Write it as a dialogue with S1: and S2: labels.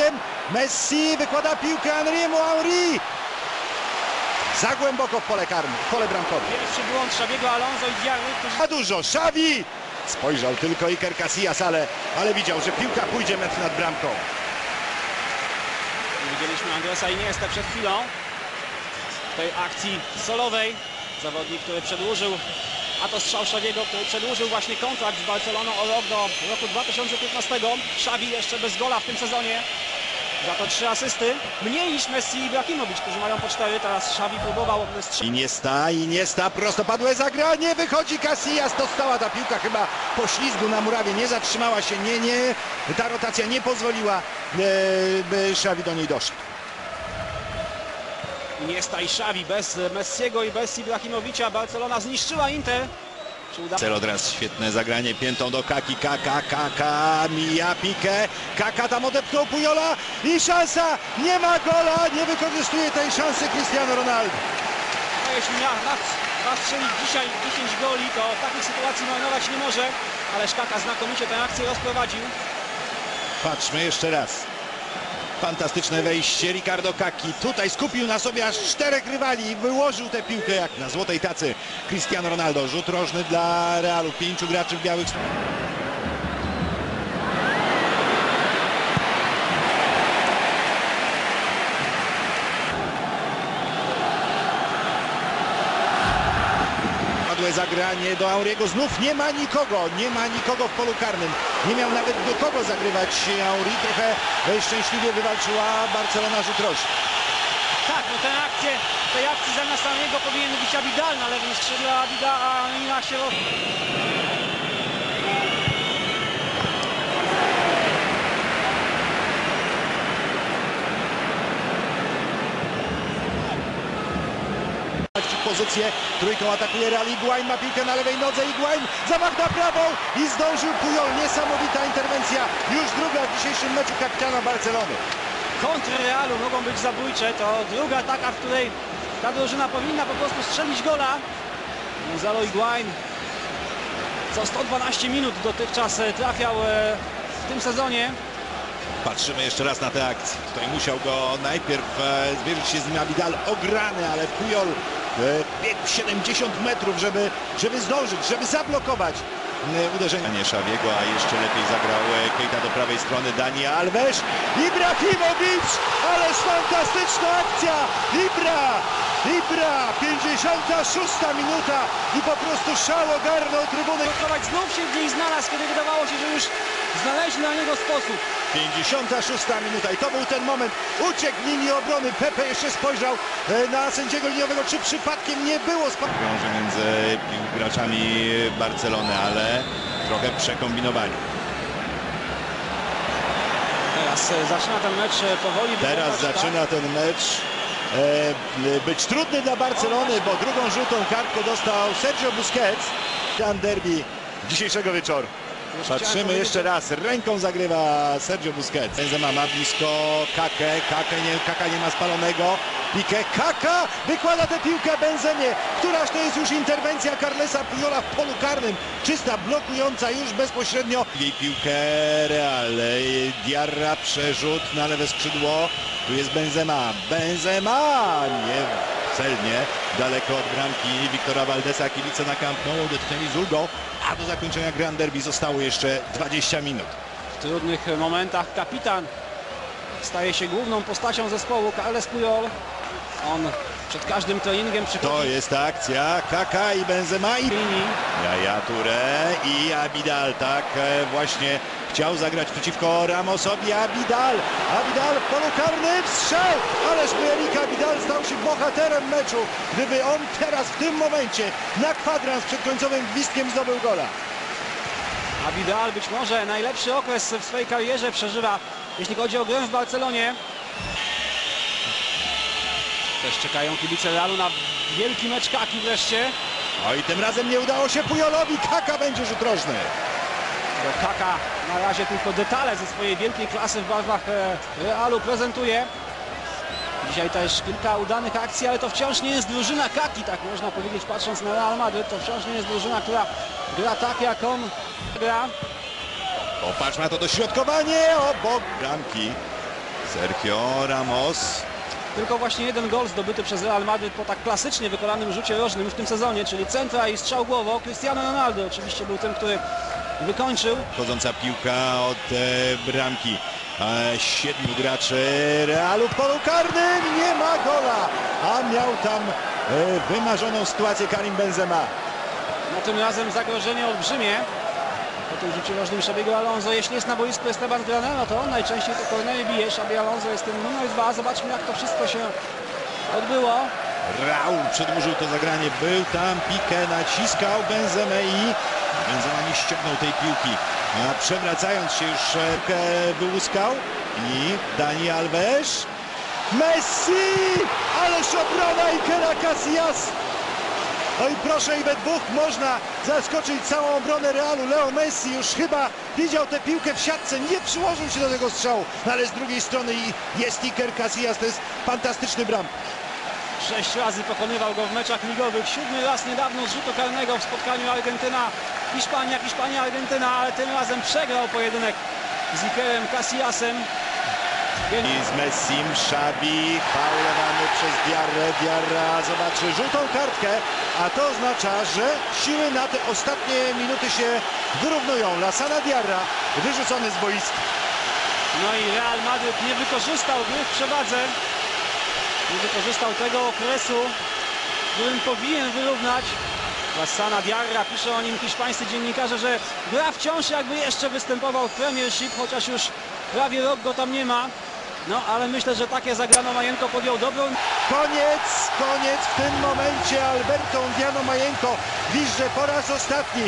S1: bokiem. Messi wykłada piłkę Henry'emu Henry. Za głęboko w pole karne, w pole bramkowe.
S2: Pierwszy błąd Szabiego Alonso i Diarry, którzy
S1: Za dużo, Xavi! Spojrzał tylko Iker Casillas, ale, ale widział, że piłka pójdzie metr nad bramką.
S2: Widzieliśmy Andresa Iniesta przed chwilą w tej akcji solowej. Zawodnik, który przedłużył, a to strzał Szawiego, który przedłużył właśnie kontrakt z Barceloną o rok do roku 2015. Szawi jeszcze bez gola w tym sezonie. Za to trzy asysty. Mniej niż Messi i Ibrahimowicz, którzy mają po cztery. Teraz Szawi próbował strzelić.
S1: Iniesta, Iniesta, prostopadłe zagranie, wychodzi Casillas, dostała ta piłka chyba po ślizgu na murawie, nie zatrzymała się, nie, nie, ta rotacja nie pozwoliła, e, by Xavi do niej doszedł.
S2: Iniesta i Szawi bez Messiego i bez Ibrahimowicza. Barcelona zniszczyła Inter. Uda
S1: Cel od razu świetne zagranie piętą do Kaki, Kaka, Kaka, mija pikę, Kaka tam odepchnął Pujola i szansa, nie ma gola, nie wykorzystuje tej szansy Cristiano Ronaldo.
S2: No, jeśli ma, ma strzelić dzisiaj 10 goli, to takich sytuacji marnować nie może. Ale Szkaka znakomicie tę akcję rozprowadził.
S1: Patrzmy jeszcze raz. Fantastyczne wejście Ricardo Kaki. Tutaj skupił na sobie aż czterech rywali i wyłożył tę piłkę jak na złotej tacy. Cristiano Ronaldo. Rzut rożny dla Realu. Pięciu graczy w białych. Zagranie do Auriego. Znów nie ma nikogo. Nie ma nikogo w polu karnym. Nie miał nawet do kogo zagrywać Auri. Trochę szczęśliwie wywalczyła Barcelona rzut.
S2: Tak, no tę akcję, tej akcji zamiast samego powinien być Abidal na lewym skrzydle, a Abida, a nie
S1: pozycję. Trójką atakuje Real Iguain, ma piłkę na lewej nodze Iguain, zamach na prawą i zdążył Pujol. Niesamowita interwencja, już druga w dzisiejszym meczu kapitana Barcelony.
S2: Kontry Realu mogą być zabójcze. To druga taka, w której ta drużyna powinna po prostu strzelić gola. Gonzalo Higuain co 112 minut dotychczas e, trafiał e, w tym sezonie.
S1: Patrzymy jeszcze raz na tę akcję. Tutaj musiał go najpierw e, zwierzyć się z nim Abidal, ograny, ale Pujol biegł 70 metrów, żeby, żeby zdążyć, żeby zablokować e, uderzenie. Nie Szawiego, a jeszcze lepiej zagrał e, Keita do prawej strony, Dani Alves, Ibrahimowicz, ależ fantastyczna akcja, Ibra, Ibra, 56 minuta i po prostu szał ogarnął trybuny.
S2: Znów się niej znalazł, kiedy wydawało się, że już znaleźli na niego sposób.
S1: 56 minuta i to był ten moment. Uciekł linii obrony. Pepe jeszcze spojrzał e, na sędziego liniowego, czy przypadkiem nie było spadku. Wiąże między graczami Barcelony, ale trochę przekombinowali.
S2: Teraz e, zaczyna ten mecz e, powoli
S1: Teraz
S2: wyglądać,
S1: zaczyna ten mecz e, być trudny dla Barcelony, bo drugą żółtą kartkę dostał Sergio Busquets. Ten derby dzisiejszego wieczoru. Patrzymy jeszcze raz. Ręką zagrywa Sergio Busquets. Benzema ma blisko Kakę. Kakę nie, Kaka nie ma spalonego. Pique Kaka wykłada tę piłkę Benzemie. Któraż to jest już interwencja Carlesa Pujola w polu karnym. Czysta, blokująca już bezpośrednio. Jej piłkę Real. Diarra przerzut na lewe skrzydło. Tu jest Benzema. Benzema! Nie celnie. Daleko od bramki Wiktora Valdesa. Kibice na Camp Nou odetchnęli z ulgą. A do zakończenia Grand Derby zostało jeszcze 20 minut.
S2: W trudnych momentach kapitan staje się główną postacią zespołu Carles Puyol. On przed każdym treningiem
S1: To
S2: przychodzi
S1: jest ta akcja. Kaka i Benzema i. Jaja Touré i Abidal. Tak e, właśnie chciał zagrać przeciwko Ramosowi. Abidal. Abidal w polu karnym. Strzał. Ależ Erik Abidal stał się bohaterem meczu. Gdyby on teraz w tym momencie na kwadrans przed końcowym gwizdkiem zdobył gola.
S2: Abidal być może najlepszy okres w swojej karierze przeżywa, jeśli chodzi o grę w Barcelonie. Też czekają kibice Realu na wielki mecz Kaki wreszcie.
S1: No i tym razem nie udało się Pujolowi. Kaka będzie rzut rożny.
S2: Bo Kaka na razie tylko detale ze swojej wielkiej klasy w barwach e, Realu prezentuje. Dzisiaj też kilka udanych akcji, ale to wciąż nie jest drużyna Kaki, tak można powiedzieć patrząc na Real Madryt. To wciąż nie jest drużyna, która gra tak jak on gra.
S1: Popatrz na to dośrodkowanie obok bramki. Sergio Ramos.
S2: Tylko właśnie jeden gol zdobyty przez Real Madryt po tak klasycznie wykonanym rzucie rożnym w tym sezonie, czyli centra i strzał głową. Cristiano Ronaldo oczywiście był tym, który wykończył.
S1: Wchodząca piłka od e, bramki. E, siedmiu graczy Realu w polu karnym. Nie ma gola. A miał tam e, wymarzoną sytuację Karim Benzema.
S2: No tym razem zagrożenie olbrzymie. Po tym rzucie rożnym Szabiego Alonso. Jeśli jest na boisku Esteban Granero, to on najczęściej te kornery bije. Szabi Alonso jest tym numer dwa. Zobaczmy jak to wszystko się odbyło.
S1: Raul przedłużył to zagranie. Był tam Pique, naciskał Benzemę i Benzema nie ściągnął tej piłki. A przewracając się już wyłuskał i Dani Alves. Messi! Ależ obrona Ikera Casillas! No i proszę, i we dwóch można zaskoczyć całą obronę Realu. Leo Messi już chyba widział tę piłkę w siatce, nie przyłożył się do tego strzału. No ale z drugiej strony jest Iker Casillas, to jest fantastyczny bram.
S2: Sześć razy pokonywał go w meczach ligowych. Siódmy raz niedawno z rzutu karnego w spotkaniu Argentyna-Hiszpania, Hiszpania-Argentyna, ale tym razem przegrał pojedynek z Ikerem Casillasem.
S1: I z Messim, Szabi, faulowany przez Diarrę. Diarra zobaczy żółtą kartkę, a to oznacza, że siły na te ostatnie minuty się wyrównują. Lasana Diarra wyrzucony z boiska.
S2: No i Real Madryt nie wykorzystał gry w przewadze. Nie wykorzystał tego okresu, w którym powinien wyrównać. Lassana Diarra, pisze o nim hiszpańscy dziennikarze, że gra wciąż jakby jeszcze występował w Premiership, chociaż już prawie rok go tam nie ma. No ale myślę, że takie zagrano Majenko podjął dobrą
S1: Koniec, koniec w tym momencie Alberto Undiano Majenko. Wisz, że po raz ostatni